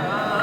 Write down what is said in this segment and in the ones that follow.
ਸਿੰਘ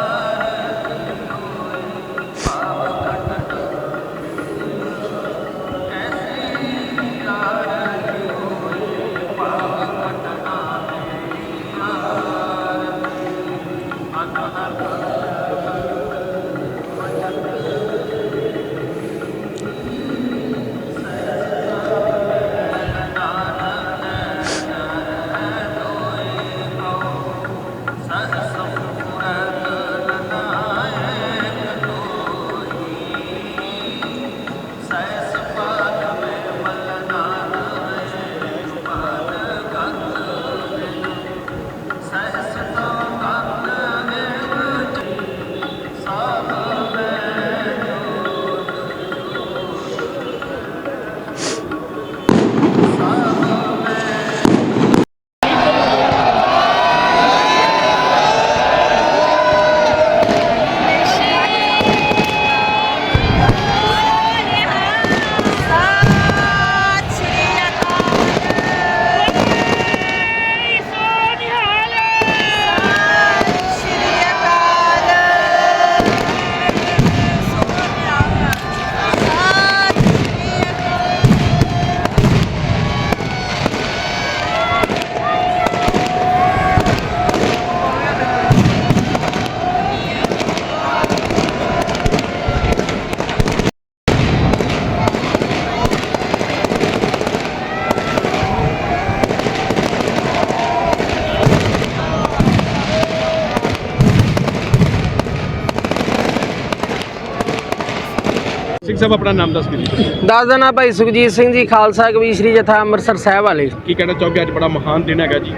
ਸਾਹਿਬ ਆਪਣਾ ਨਾਮ ਦੱਸ ਕੇ ਜੀ ਦੱਸ ਦੇਣਾ ਭਾਈ ਸੁਖਜੀਤ ਸਿੰਘ ਜੀ ਖਾਲਸਾ ਕਵੀ ਸ਼੍ਰੀ ਜਥਾ ਅੰਮ੍ਰਿਤਸਰ ਸਾਹਿਬ ਵਾਲੇ। ਕੀ ਕਹਿਣਾ ਚਾਹੋਗੇ? ਅੱਜ ਬੜਾ ਮਹਾਨ ਦਿਨ ਹੈਗਾ ਜੀ।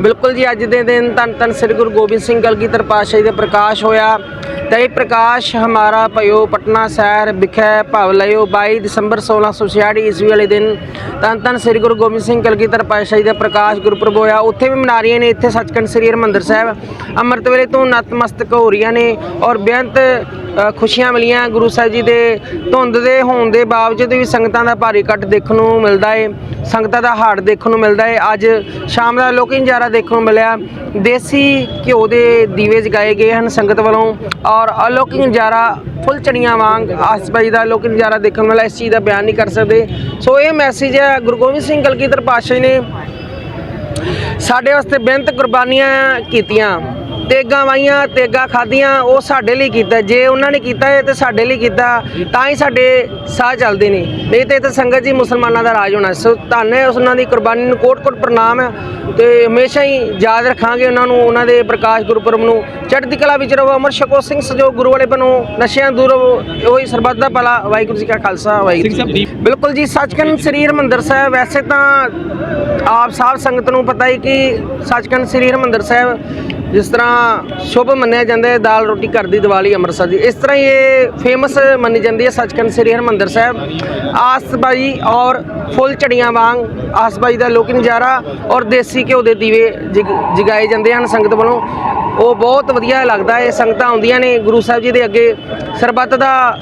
ਬਿਲਕੁਲ ਜੀ ਅੱਜ ਦੇ ਦਿਨ ਧੰਨ ਧੰਨ ਸ੍ਰੀ ਗੁਰੂ ਗੋਬਿੰਦ ਸਿੰਘ ਕਲਗੀਧਰ ਪਾਤਸ਼ਾਹ ਜੀ ਦਾ ਪ੍ਰਕਾਸ਼ ਹੋਇਆ। ਤੇ ਇਹ ਪ੍ਰਕਾਸ਼ ਹਮਾਰਾ ਭਇਓ ਪਟਨਾ ਸ਼ਹਿਰ ਵਿਖੇ ਭਵ ਲਿਓ 22 ਦਸੰਬਰ 1666 ਈਸਵੀ ਵਾਲੇ ਦਿਨ ਧੰਨ ਧੰਨ ਸ੍ਰੀ ਗੁਰੂ ਗੋਬਿੰਦ ਸਿੰਘ ਕਲਗੀਧਰ ਪਾਤਸ਼ਾਹ ਜੀ ਦਾ ਪ੍ਰਕਾਸ਼ ਗੁਰਪੁਰਬ ਹੋਇਆ। ਉੱਥੇ ਵੀ ਮਨਾ ਰਹੀਆਂ ਨੇ ਇੱਥੇ ਸੱਚਖੰਡ ਸ੍ਰੀ ਹਰਿਮੰਦਰ ਸਾਹਿਬ ਅੰਮ੍ਰਿਤ ਵੇਲੇ ਤੋਂ ਨਤਮਸਤਕ ਹੋ ਰਹੀਆਂ ਨੇ ਔਰ ਬੇਅੰਤ ਖੁਸ਼ੀਆਂ ਮਿਲੀਆਂ। ਗੁਰੂ ਸਾਹਿਬ ਜੀ ਦੇ ਧੁੰਦ ਦੇ, ਹੋਣ ਦੇ ਬਾਵਜੂਦ ਵੀ ਸੰਗਤਾਂ ਦਾ ਭਾਰੀ ਇਕੱਠ ਦੇਖਣ ਨੂੰ ਮਿਲਦਾ ਏ। ਸੰਗਤਾਂ ਦਾ ਹਾੜ ਦੇਖਣ ਨੂੰ ਮਿਲਦਾ ਏ। ਅੱਜ ਸ਼ਾਮ ਦਾ ਲੋਕੀ ਨਜ਼ਾਰਾ ਦੇਖਣ ਨੂੰ ਮਿਲਿਆ। ਦੇਸੀ ਘਿਓ ਦੇ ਦੀਵੇ ਜਗਾਏ ਗਏ ਹਨ ਸੰਗਤ ਵੱਲੋਂ ਔਰ ਅਲੌਕਿਕ ਨਜ਼ਾਰਾ ਫੁੱਲ ਚੜੀਆਂ ਵਾਂਗ ਆਸਪਾਈ ਦਾ ਅਲੌਕਿਕ ਨਜ਼ਾਰਾ ਦੇਖਣ ਨੂੰ ਮਿਲਿਆ। ਇਸ ਚੀਜ਼ ਦਾ ਬਿਆਨ ਨਹੀਂ ਕਰ ਸਕਦੇ। ਸੋ ਇਹ ਮੈਸੇਜ ਹੈ, ਗੁਰੂ ਗੋਬਿੰਦ ਸਿੰਘ ਕਲਗੀਧਰ ਪਾਤਸ਼ਾਹ ਨੇ ਸਾਡੇ ਵਾਸਤੇ ਬੇਅੰਤ ਕੁਰਬਾਨੀਆਂ ਕੀਤੀਆਂ। ਤੇਗਾਂ ਵਾਈਆਂ ਤੇਗਾਂ ਖਾਧੀਆਂ ਉਹ ਸਾਡੇ ਲਈ ਕੀਤਾ। ਜੇ ਉਹਨਾਂ ਨੇ ਕੀਤਾ ਹੈ ਤੇ ਸਾਡੇ ਲਈ ਕੀਤਾ ਤਾਂ ਹੀ ਸਾਡੇ ਸਾਹ ਚੱਲਦੇ ਨੇ। ਨਹੀਂ ਤੇ ਇਹ ਤਾਂ ਸੰਗਤ ਜੀ ਮੁਸਲਮਾਨਾਂ ਦਾ ਰਾਜ ਹੋਣਾ। ਸੋ ਧੰਨ ਹੈ ਉਸ ਉਹਨਾਂ ਦੀ ਕੁਰਬਾਨੀ ਨੂੰ। ਕੋਟ-ਕੋਟ ਪ੍ਰਣਾਮ ਹੈ ਤੇ ਹਮੇਸ਼ਾ ਹੀ ਯਾਦ ਰੱਖਾਂਗੇ ਉਹਨਾਂ ਨੂੰ ਉਹਨਾਂ ਦੇ ਪ੍ਰਕਾਸ਼ ਗੁਰਪੁਰਬ ਨੂੰ। ਚੜ੍ਹਦੀ ਕਲਾ ਵਿੱਚ ਰਹੋ ਅਮਰ ਛਕੋ ਸਿੰਘ ਸਜੋ ਗੁਰੂ ਵਾਲੇ ਬਣੋ। ਨਸ਼ਿਆਂ ਦੂਰ ਰਹੋ ਉਹੀ ਸਰਬੱਤ ਦਾ ਭਲਾ। ਵਾਹਿਗੁਰੂ ਜੀ ਕਾ ਖਾਲਸਾ ਵਾਹਿਗੁਰੂ ਜੀ ਸਾਹਿਬ। ਬਿਲਕੁਲ ਜੀ ਸੱਚਖੰਡ ਸ੍ਰੀ ਹਰਿਮੰਦਰ ਸਾਹਿਬ। ਵੈਸੇ ਤਾਂ ਆਪ ਸਾਧ ਸੰਗਤ ਨੂੰ ਪਤਾ ਹੀ ਕਿ ਸੱਚਖੰਡ ਸ੍ਰੀ ਹਰਿਮੰਦਰ ਸਾਹਿਬ ਜਿਸ ਤਰ੍ਹਾਂ ਸ਼ੁਭ ਮੰਨਿਆ ਜਾਂਦਾ ਹੈ, ਦਾਲ ਰੋਟੀ ਘਰ ਦੀ ਦੀਵਾਲੀ ਅੰਮ੍ਰਿਤਸਰ ਦੀ। ਇਸ ਤਰ੍ਹਾਂ ਹੀ ਇਹ ਫੇਮਸ ਮੰਨੀ ਜਾਂਦੀ ਹੈ ਸੱਚਖੰਡ ਸ੍ਰੀ ਹਰਿਮੰਦਰ ਸਾਹਿਬ। ਆਸਬਾਈ ਔਰ ਫੁੱਲ ਝੜੀਆਂ ਵਾਂਗ ਆਸਬਾਈ ਦਾ ਲੋਕ ਨਜ਼ਾਰਾ ਔਰ ਦੇਸੀ ਘਿਓ ਦੇ ਦੀਵੇ ਜਗ- ਜਗਾਏ ਜਾਂਦੇ ਹਨ ਸੰਗਤ ਵੱਲੋਂ। ਉਹ ਬਹੁਤ ਵਧੀਆ ਲੱਗਦਾ ਹੈ, ਸੰਗਤਾਂ ਆਉਂਦੀਆਂ ਨੇ, ਗੁਰੂ ਸਾਹਿਬ ਜੀ ਦੇ ਅੱਗੇ। ਸਰਬੱਤ ਦਾ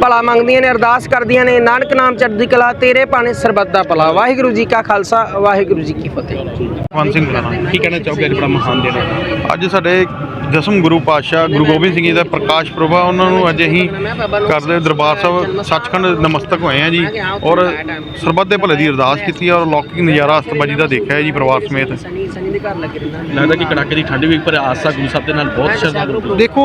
ਭਲਾ ਮੰਗਦੀਆਂ ਨੇ ਅਰਦਾਸ ਕਰਦੀਆਂ ਨੇ ਨਾਨਕ ਨਾਮ ਚੜ੍ਹਦੀ ਕਲਾ ਤੇਰੇ ਪਾਣੇ ਸਰਬੱਤ ਦਾ ਭਲਾ। ਵਾਹਿਗੁਰੂ ਜੀ ਕਾ ਖਾਲਸਾ ਵਾਹਿਗੁਰੂ ਜੀ ਕੀ ਫਤਿਹ। ਮਨ ਸਿੰਘ ਬੁਲਾਣਾ ਕੀ ਕਹਿਣਾ ਚਾਹੋਗੇ ਅੱਜ ਬੜਾ ਮਹਾਨ ਦਿਨ ਹੈ। ਅੱਜ ਸਾਡੇ ਦਸਮ ਗੁਰੂ ਪਾਤਸ਼ਾਹ ਗੁਰੂ ਗੋਬਿੰਦ ਸਿੰਘ ਜੀ ਦਾ ਪ੍ਰਕਾਸ਼ ਪੁਰਬ ਆ। ਉਹਨਾਂ ਨੂੰ ਅੱਜ ਅਸੀਂ ਕਰਦੇ ਦਰਬਾਰ ਸਾਹਿਬ ਸੱਚਖੰਡ ਨਮਸਤਕ ਹੋਏ ਆ ਜੀ ਔਰ ਸਰਬੱਤ ਦੇ ਭਲੇ ਦੀ ਅਰਦਾਸ ਕੀਤੀ ਔਰ ਲੌਕਿਕ ਨਜ਼ਾਰਾ ਅਸਤਬਾਜੀ ਦਾ ਦੇਖਿਆ ਜੀ ਪਰਿਵਾਰ ਸਮੇਤ। ਲੱਗਦਾ ਕਿ ਕੜਾਕੇ ਦੀ ਠੰਡ ਵੀ ਪਰ ਆਸਾ ਗੁਰੂ ਸਾਹਿਬ ਦੇ ਨਾਲ ਬਹੁਤ ਸ਼ਰਧਾ ਦੇਖੋ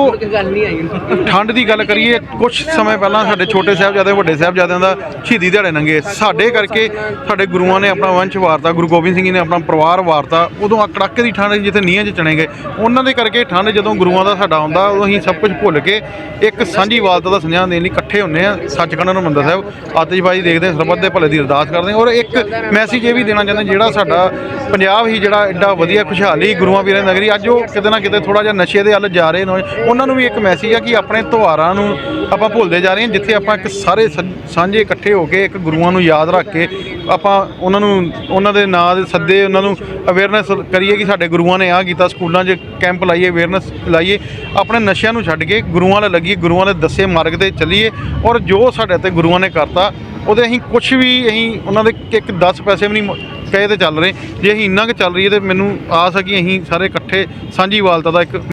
ਠੰਡ ਦੀ ਗੱਲ ਕਰੀਏ ਕੁਝ ਸਮੇਂ ਪਹਿਲਾਂ ਸਾਡੇ ਛੋਟੇ ਸਾਹਿਬਜ਼ਾਦੇ ਵੱਡੇ ਸਾਹਿਬਜ਼ਾਦਿਆਂ ਦਾ ਸ਼ਹੀਦੀ ਦਿਹਾੜੇ ਲੰਘੇ ਸਾਡੇ ਕਰਕੇ ਸਾਡੇ ਗੁਰੂਆਂ ਨੇ ਆਪਣਾ ਵੰਸ਼ ਵਾਰਤਾ ਗੁਰੂ ਗੋਬਿੰਦ ਸਿੰਘ ਜੀ ਨੇ ਆਪਣਾ ਪਰਿਵਾਰ ਵਾਰਤਾ ਉਦੋਂ ਆ ਕੜਾਕੇ ਦੀ ਠੰਡ ਜਿੱਥੇ ਨੀਹਾਂ 'ਚ ਚਣੇ ਗਏ ਉਹਨਾਂ ਦੇ ਕਰਕੇ ਠੰਡ ਜਦੋਂ ਗੁਰੂਆਂ ਦਾ ਸਾਡਾ ਆਉਂਦਾ ਉਦੋਂ ਅਸੀਂ ਸਭ ਕੁਝ ਭੁੱਲ ਕੇ ਇੱਕ ਸਾਂਝੀ ਵਾਲਤਾ ਦਾ ਸੁਨੇਹਾ ਦੇਣ ਲਈ ਇਕੱਠੇ ਹੁੰਨੇ ਆ ਸੱਚਖੰਡ ਹਰਿਮੰਦਰ ਸਾਹਿਬ। ਆਤਿਸ਼ਬਾਜ਼ੀ ਦੇਖਦੇ ਹਾਂ, ਸਰਬੱਤ ਦੇ ਭਲੇ ਦੀ ਅਰਦਾਸ ਕਰਦੇ ਔਰ ਇੱਕ ਮੈਸੇਜ ਇਹ ਵੀ ਦੇਣਾ ਚਾਹੁੰਦੇ ਜਿਹੜਾ ਸਾਡਾ ਪੰਜਾਬ ਹੀ ਜਿਹੜਾ ਐਡਾ ਵਧੀਆ ਖੁਸ਼ਹਾਲੀ ਗੁਰੂਆਂ ਵੀਰਾਂ ਦੀ ਨਗਰੀ ਅੱਜ ਉਹ ਕਿਤੇ ਨਾ ਕਿਤੇ ਥੋੜਾ ਜਿਹਾ ਨਸ਼ੇ ਦੇ ਵੱਲ ਜਾ ਰਹੇ ਨੇ। ਉਹਨਾਂ ਨੂੰ ਵੀ ਇੱਕ ਮੈਸੇਜ ਆ ਕਿ ਆਪਣੇ ਤਿਉਹਾਰਾਂ ਨੂੰ ਆਪਾਂ ਭੁੱਲਦੇ ਜਾ ਰਹੇ ਹਾਂ ਜਿੱਥੇ ਆਪਾਂ ਇੱਕ ਸਾਰੇ ਸ- ਸਾਂਝੇ ਇਕੱਠੇ ਹੋ ਕੇ ਇੱਕ ਗੁਰੂਆਂ ਨੂੰ ਯਾਦ ਰੱਖ ਕੇ ਆਪਾਂ ਉਹਨਾਂ ਨੂੰ ਉਹਨਾਂ ਦੇ ਨਾਂ ਦੇ ਸੱਦੇ ਉਹਨਾਂ ਨੂੰ ਅਵੇਅਰਨੈਸ ਕਰੀਏ ਕਿ ਸਾਡੇ ਗੁਰੂਆਂ ਨੇ ਆਹ ਕੀਤਾ ਸਕੂਲਾਂ 'ਚ ਕੈਂਪ ਲਾਈਏ ਅਵੇਅਰਨੈਸ ਲਾਈਏ, ਆਪਣੇ ਨਸ਼ਿਆਂ ਨੂੰ ਛੱਡ ਕੇ ਗੁਰੂਆਂ ਨਾਲ ਲੱਗੀਏ ਗੁਰੂਆਂ ਦੇ ਦੱਸੇ ਮਾਰਗ ਤੇ ਚੱਲੀਏ ਔਰ ਜੋ ਸਾਡੇ ਤੇ ਗੁਰੂਆਂ ਨੇ ਕਰਤਾ, ਉਹਦੇ ਅਸੀਂ ਕੁਝ ਵੀ ਅਸੀਂ ਉਹਨਾਂ ਦੇ ਇੱਕ 10 ਪੈਸੇ ਵੀ ਨਹੀਂ ਕਹੇ ਤੇ ਚੱਲ ਰਹੇ। ਜੇ ਅਸੀਂ ਇੰਨਾ ਕੁ ਚੱਲ ਰਹੀ ਹੈ ਤੇ ਮੈਨੂੰ ਆਸ ਹੈ ਕਿ ਅਸੀਂ ਸਾਰੇ ਇਕੱਠੇ ਸਾਂਝੀ ਵਾਲਤਾ ਦਾ ਇੱਕ